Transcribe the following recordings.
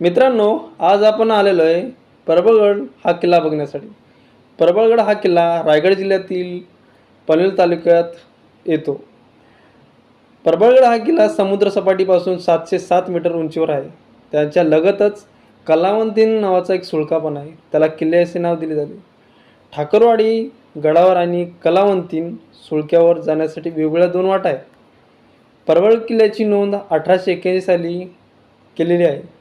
मित्रांनो आज आपण आलेलो आहे परबळगड हा किल्ला बघण्यासाठी. परबळगड हा किल्ला रायगड जिल्ह्यातील पनवेल तालुक्यात येतो. परबळगड हा किल्ला समुद्रसपाटीपासून सातशे सात मीटर उंचीवर आहे. त्याच्या लगतच कलावंतीन नावाचा एक सुळका पण आहे. त्याला किल्ले असे नाव दिले जाते. ठाकरवाडी गडावर आणि कलावंतीन सुळक्यावर जाण्यासाठी वेगवेगळ्या दोन वाटा आहेत. परवळ किल्ल्याची नोंद अठराशे एक्क्याऐंशी साली केलेली आहे.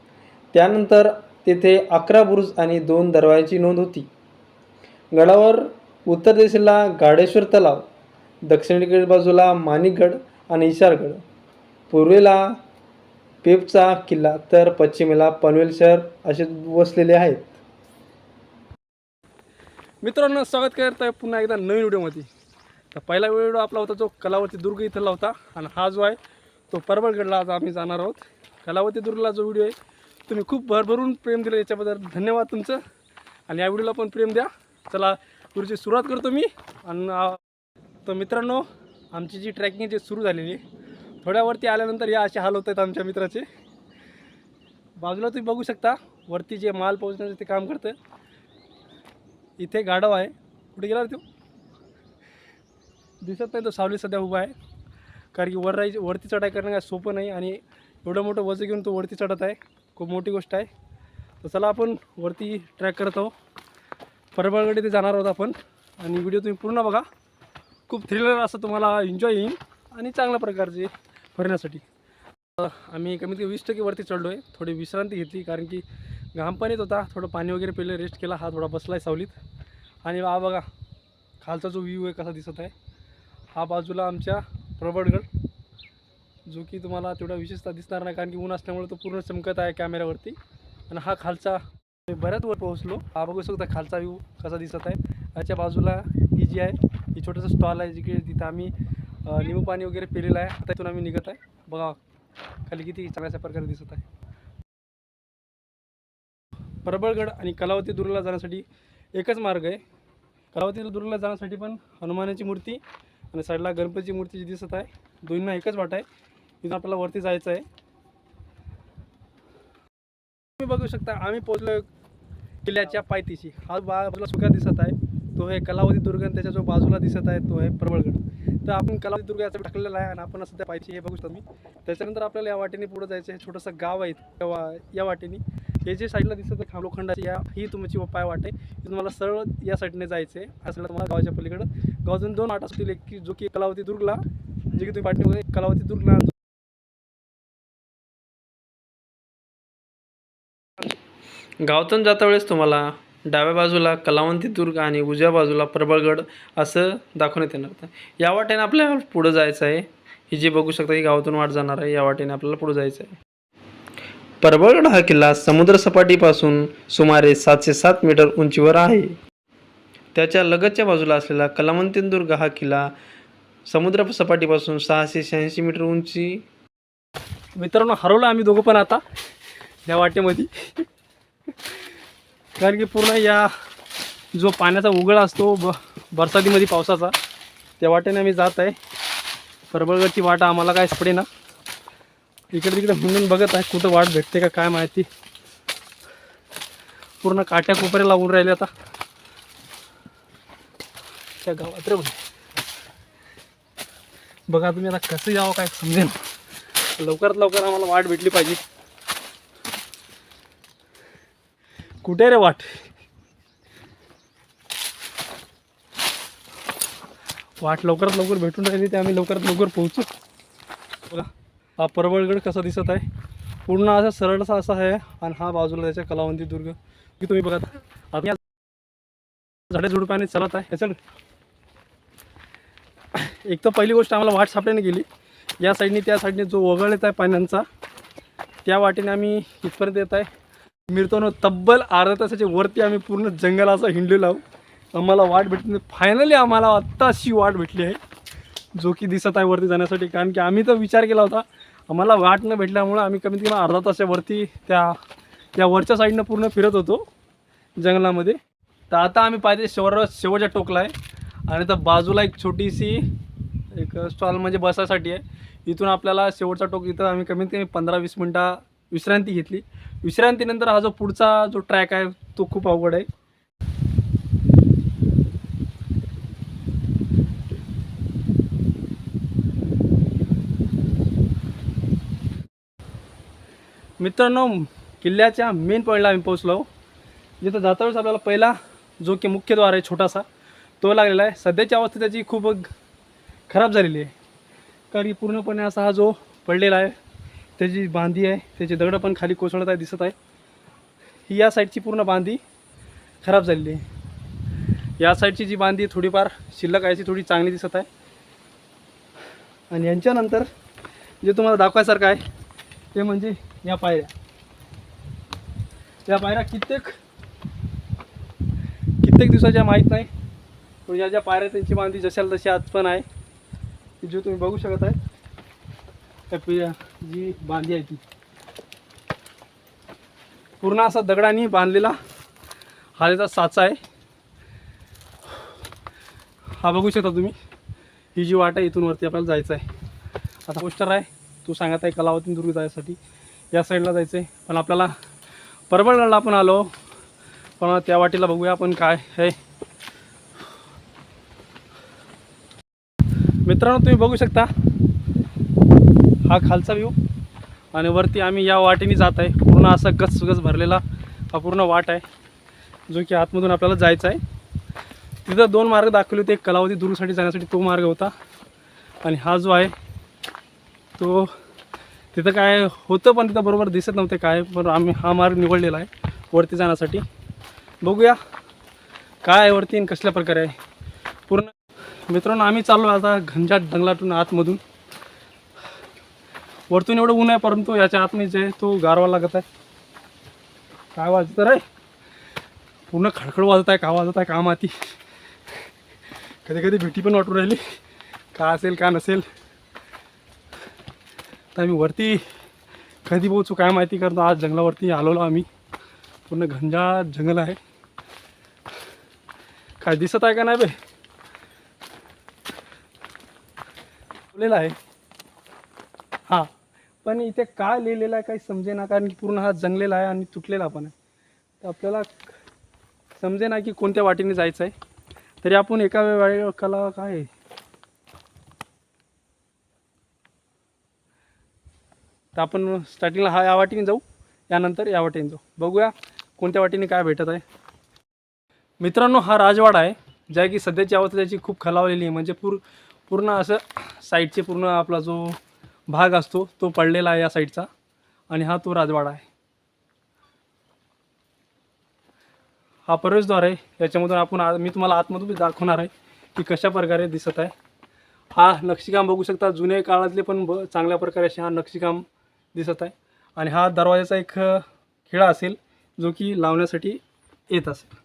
त्यानंतर तेथे अकरा बुरुज आणि दोन दरवाजाची नोंद होती. गडावर उत्तर दिशेला गाडेश्वर तलाव दक्षिणेकडील बाजूला माणिकगड आणि इशारगड. पूर्वेला पेपचा किल्ला तर पश्चिमेला पनवेल शहर असे वसलेले आहेत. मित्रांनो स्वागत करत आहे पुन्हा एकदा नवीन व्हिडिओमध्ये. तर पहिला व्हिडिओ आपला होता जो कलावती दुर्ग इथला होता आणि हा जो आहे तो परबळगडला आज आम्ही जाणार आहोत. कलावती दुर्गला जो व्हिडिओ आहे तुम्ही खूप भरभरून प्रेम दिलं याच्याबद्दल. धन्यवाद तुमचं. आणि या व्हिडिओला पण प्रेम द्या. चला गुरुची सुरुवात करतो मी. आणि तर मित्रांनो आमची जी ट्रॅकिंग जी सुरू झालेली आहे थोड्यावरती आल्यानंतर या असे हाल होत आहेत आमच्या मित्राचे. बाजूला तुम्ही बघू शकता वरती जे माल पोहोचण्याचं ते काम करतं इथे गाढव आहे. कुठे गेला तो? दिसत नाही तो सावली सध्या उभा आहे. कारण की वर राहायची वरती चढाई करणं काय सोपं नाही आणि एवढं मोठं वजन घेऊन तो वरती चढत आहे. खूप मोठी गोष्ट आहे. तर चला आपण वरती ट्रॅक करत आहोत. परबळगडे ते जाणार आहोत आपण. आणि व्हिडिओ तुम्ही पूर्ण बघा. खूप थ्रिलर असं तुम्हाला एन्जॉय येईल आणि चांगल्या प्रकारचे फिरण्यासाठी आम्ही कमीत कमी वीस टक्के वरती चढलो आहे थोडी विश्रांती घेतली कारण की घाम पण येत होता. थोडं पाणी वगैरे पिलं रेस्ट केला. हा थोडा बसला आहे सावलीत. आणि हा बघा खालचा जो व्ह्यू आहे कसा दिसत आहे. हा बाजूला आमच्या प्रबळगड. जो की तुम्हाला तेवढा विशेषतः दिसणार नाही कारण की ऊन असल्यामुळे तो पूर्ण चमकत आहे कॅमेऱ्यावरती आणि हा खालचा बऱ्याच वर पोहोचलो. हा बघू शकता खालचा व्ह्यू कसा दिसत आहे. याच्या बाजूला ही जी आहे ही छोटंसं स्टॉल आहे जिकडे तिथं आम्ही निंबू पाणी वगैरे पिलेलं आहे. त्यातून आम्ही निघत आहे. बघा खाली किती चांगल्या प्रकारे दिसत आहे. परबळगड आणि कलावती दुर्गला जाण्यासाठी एकच मार्ग आहे. कलावती दुर्गला जाण्यासाठी पण हनुमानाची मूर्ती आणि साईडला गणपतीची मूर्ती जी दिसत आहे दोन्हींना एकच वाट आहे. इथून आपल्याला वरती जायचं आहे. तुम्ही बघू शकता आम्ही पोहोचलो किल्ल्याच्या पायथीशी हा बाजूला सुका दिसत आहे. तो आहे कलावती दुर्ग आणि त्याच्या जो बाजूला दिसत आहे तो आहे प्रबळगड तर आपण कलावती दुर्ग याचा टाकलेला आहे आणि आपण सध्या पायथी हे बघू शकतो मी त्याच्यानंतर आपल्याला या वाटेने पुढे जायचं आहे. छोटंसं गाव आहे त्या वा- या वाटेने. हे जे साईडला दिसत आहे खालोखंडाची या ही तुमची पाय वाट आहे. तुम्हाला सरळ या साईडने जायचं आहे असं तुम्हाला गावाच्या पलीकडं. गावातून दोन वाट असतील एक की जो की कलावती दुर्गला जे की तुम्ही पाठीमध्ये कलावती दुर्गला गावातून जाता वेळेस तुम्हाला डाव्या बाजूला कलावंती दुर्ग आणि उजव्या बाजूला प्रबळगड असं दाखवण्यात येणार होतं. या वाटेने आपल्याला पुढं जायचं आहे. ही जी बघू शकता ही गावातून वाट जाणार आहे. या वाटेने आपल्याला पुढं जायचं आहे. प्रबळगड हा किल्ला समुद्रसपाटीपासून सुमारे सातशे सात मीटर उंचीवर आहे. त्याच्या लगतच्या बाजूला असलेला कलावंती दुर्ग हा किल्ला समुद्र सपाटीपासून सहाशे शहाऐंशी मीटर उंची. मित्रांनो हरवलं आम्ही दोघं पण आता. या वाटेमध्ये. कारण की पूर्ण या जो पाण्याचा उघडा असतो ब बरसातीमध्ये पावसाचा त्या वाटेने आम्ही जात आहे. परबळगडची वाट आम्हाला काय सापडे ना इकडे तिकडे म्हणून बघत आहे कुठं वाट भेटते का काय माहिती. पूर्ण काट्या कोपऱ्या लावून राहिले आता. त्या गावात रे बघा तुम्ही आता कसं यावं काय समजेल लवकरात लवकर आम्हाला वाट भेटली पाहिजे. कुठे रे वाट? वाट लवकरात लवकर भेटून राहिली ते आम्ही लवकरात लवकर पोहोचू. बघा हा परवळगड कसा दिसत आहे? पूर्ण असा सरळसा असा आहे आणि हा बाजूला त्याच्या कलावंती दुर्ग. की तुम्ही बघा आता. झाडे झुडपाने चालत आहे. चल. एक तर पहिली गोष्ट आम्हाला वाट सापड्याने गेली. या साईडने त्या साईडने जो वगळ येत आहे पाण्यांचा त्या वाटेने आम्ही इथपर्यंत येत आहे. मिरतोनो तब्बल अर्धा तासाच्या वरती आम्ही पूर्ण जंगल असा हिंडलेलो आहोत. आम्हाला वाट भेटली फायनली आम्हाला आत्ता अशी वाट भेटली आहे. जो की दिसत आहे वरती जाण्यासाठी. कारण की आम्ही तर विचार केला होता आम्हाला वाट न भेटल्यामुळं आम्ही कमीत कमी अर्धा तासाच्या वरती त्या त्या वरच्या साईडनं पूर्ण फिरत होतो जंगलामध्ये. तर आता आम्ही पाहिजे शेवर शेवटच्या टोकला आहे. आणि तर बाजूला एक छोटीशी एक स्टॉल म्हणजे बसासाठी आहे. इथून आपल्याला शेवटचा टोक इथं आम्ही कमीत कमी पंधरा वीस मिनटं विश्रांती घेतली. विश्रांतीनंतर हा जो पुढचा जो ट्रॅक आहे तो खूप अवघड आहे. मित्रांनो किल्ल्याच्या मेन पॉईंटला आम्ही पोहोचलो. जिथं जाता वेळेस आपल्याला पहिला जो की मुख्यद्वार आहे छोटासा तो लागलेला आहे. सध्याची अवस्था त्याची खूप खराब झालेली आहे. कारण की पूर्णपणे असा हा जो पडलेला आहे त्याची बांधी आहे त्याचे दगडं पण खाली कोसळत आहे दिसत आहे. ही या साईडची पूर्ण बांधी खराब झालेली आहे. या साईडची जी बांधी थोडीफार शिल्लक आहे ती थोडी चांगली दिसत आहे. आणि यांच्यानंतर जे तुम्हाला दाखवायसारखं आहे ते म्हणजे या पायऱ्या. या पायऱ्या कित्येक कित्येक दिवसाच्या माहीत नाही पण या ज्या पायऱ्या त्यांची बांधी जशाला तशी आज पण आहे. की जो तुम्ही बघू शकत आहे त्या जी बांधी आहे ती. पूर्ण असा दगडाने बांधलेला हा त्याचा साचा आहे. हा बघू शकता तुम्ही. ही जी वाट आहे इथून वरती आपल्याला जायचं आहे. आता पोस्टर आहे. तू सांगत आहे कलावती दुर्ग जायसाठी. या साईडला जायचं आहे पण आपल्याला परबळगडला आपण आलो. पण त्या वाटेला बघूया आपण काय आहे. मित्रांनो तुम्ही बघू शकता. हा खालचा व्ह्यू आणि वरती आम्ही या वाटेने जात आहे. पूर्ण असा गच गच भरलेला हा पूर्ण वाट आहे जो की आतमधून आपल्याला जायचा आहे. तिथं दोन मार्ग दाखवले होते. एक कलावधी दूरसाठी जाण्यासाठी तो मार्ग होता. आणि हा जो आहे तो तिथं काय होतं पण तिथं बरोबर दिसत नव्हते काय पण आम्ही हा मार्ग निवडलेला आहे वरती जाण्यासाठी. बघूया काय आहे वरती आणि कसल्या प्रकारे आहे. पूर्ण मित्रांनो आम्ही चाललो आता घनजाट जंगलातून आतमधून. वरतून एवढं ऊन आहे परंतु याच्या आतमध्ये जे आहे तो गारवा लागत आहे. काय वाजत रे? पूर्ण खडखड वाजत आहे का वाजत आहे का माती? कधी कधी भीती पण वाटून राहिली. का असेल का नसेल? तर आम्ही वरती कधी पोहोचू काय माहिती करतो. आज जंगलावरती आलोलो आम्ही. पूर्ण घनजाट जंगल आहे. काय दिसत आहे का नाही बे? लिहिलेलं आहे. हां. पण इथे काय लिहिलेलं आहे काही समजेना कारण की पूर्ण हा जंगलेला आहे आणि तुटलेला पण आहे. तर आपल्याला समजेना की कोणत्या वाटेने जायचं आहे. तरी आपण एका वेळेला काय आहे? तर आपण स्टार्टिंगला हा या वाटेने जाऊ यानंतर या वाटेने जाऊ. बघूया कोणत्या वाटेने काय भेटत आहे. मित्रांनो हा राजवाडा आहे ज्या की सध्याची अवस्था त्याची खूप खलावलेली आहे. म्हणजे पूर पूर्ण असं साईडचे पूर्ण आपला जो भाग असतो तो पडलेला आहे या साईडचा आणि हा तो राजवाडा आहे. हा प्रवेशद्वार आहे. याच्यामधून आपण मी तुम्हाला आतमधून बी दाखवणार आहे की कशा प्रकारे दिसत आहे. हा नक्षीकाम बघू शकता. जुन्या काळातले पण ब चांगल्या प्रकारे असे हा नक्षीकाम दिसत आहे. आणि हा दरवाजाचा एक खिळा असेल जो की लावण्यासाठी येत असेल.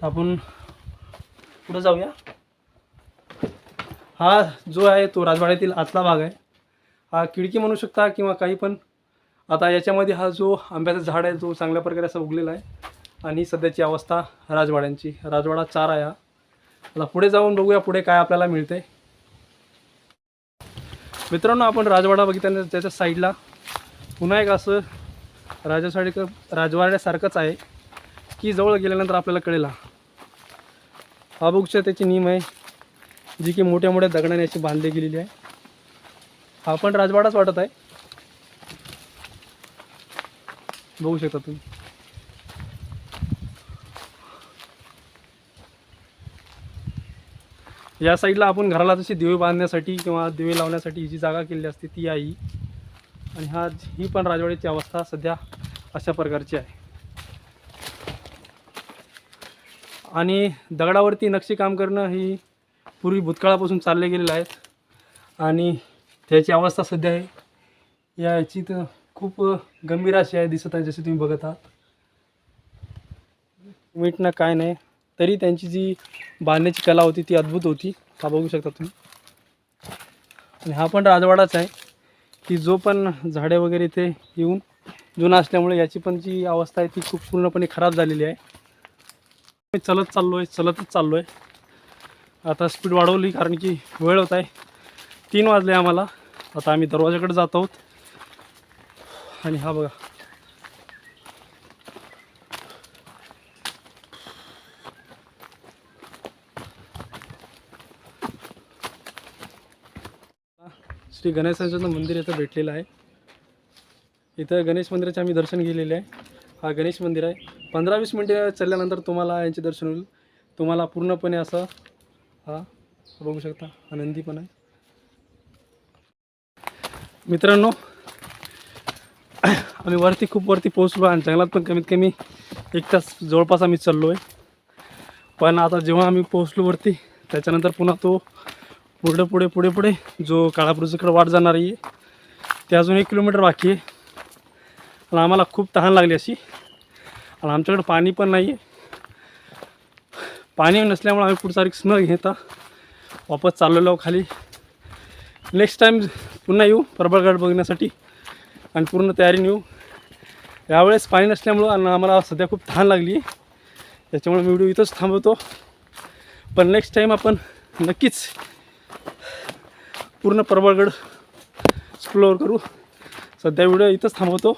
तर आपण पुढं जाऊया. हा जो आहे तो राजवाड्यातील आतला भाग आहे. खिडकी म्हणू शकता किंवा काही पण. आता याच्यामध्ये हा जो आंब्याचा झाड आहे तो चांगल्या प्रकारे असा उगलेला आहे. आणि सध्याची अवस्था राजवाड्यांची. राजवाडा चार आहे हा. आता पुढे जाऊन बघूया पुढे काय आपल्याला मिळते मित्रांनो आपण राजवाडा बघितल्यानंतर त्याच्या साईडला पुन्हा एक असं राजासाठी राजवाड्यासारखंच आहे. की जवळ गेल्यानंतर आपल्याला कळेल हा. हा त्याची नीम आहे जी की मोठ्या मोठ्या दगडाने अशी बांधली गेलेली आहे. हा पण राजवाडाच वाटत आहे. बघू शकता तुम्ही. या साईडला आपण घराला तशी दिवे बांधण्यासाठी किंवा दिवे लावण्यासाठी जी जागा केलेली असते ती आहे ही. आणि हा ही पण राजवाड्याची अवस्था सध्या अशा प्रकारची आहे. आणि दगडावरती नक्षीकाम करणं ही पूर्वी भूतकाळापासून चालले गेलेलं आहेत आणि त्याची अवस्था सध्या आहे. या याची तर खूप गंभीर अशी आहे दिसत आहे जसे तुम्ही बघत आहात. मीठ ना काय नाही. तरी त्यांची जी बांधण्याची कला होती ती अद्भुत होती. हा बघू शकता तुम्ही. आणि हा पण राजवाडाच आहे की जो पण झाडे वगैरे इथे येऊन जुना असल्यामुळे याची पण जी अवस्था आहे ती खूप पूर्णपणे खराब झालेली आहे. मी चलत चाललो आहे चलतच चाललो आहे आता स्पीड वाढवली कारण की वेळ होत आहे. तीन वाजले आम्हाला. आता आम्ही दरवाजाकडे जात आहोत. आणि हा बघा. श्री गणेशांचं मंदिर इथं भेटलेलं आहे. इथं गणेश मंदिराचे आम्ही दर्शन घेतलेले आहे. हा गणेश मंदिर आहे. पंधरा वीस मिनटे चालल्यानंतर तुम्हाला यांचे दर्शन होईल. तुम्हाला पूर्णपणे असं हा बघू शकता. आनंदी पण आहे. मित्रांनो आम्ही वरती खूप वरती पोहोचलो आणि जंगलात पण कमीत कमी एक तास जवळपास आम्ही चाललो आहे पण आता जेव्हा आम्ही पोहोचलो वरती त्याच्यानंतर पुन्हा तो पुढे पुढे पुढे पुढे जो काळापूरकडे वाट जाणार आहे ते अजून एक किलोमीटर बाकी आहे. आणि आम्हाला खूप तहान लागली अशी. आणि आमच्याकडे पाणी पण नाही आहे पाणी नसल्यामुळे आम्ही पुढचा रिक्स न घेता वापस चाललेलो खाली. नेक्स्ट टाईम पुन्हा येऊ प्रबळगड बघण्यासाठी आणि पूर्ण तयारीने येऊ यावेळेस पाणी नसल्यामुळं आणि आम्हाला सध्या खूप तहान लागली. आहे त्याच्यामुळे मी व्हिडिओ इथंच थांबवतो. पण नेक्स्ट टाईम आपण नक्कीच पूर्ण प्रबळगड एक्सप्लोअर करू. सध्या व्हिडिओ इथंच थांबवतो.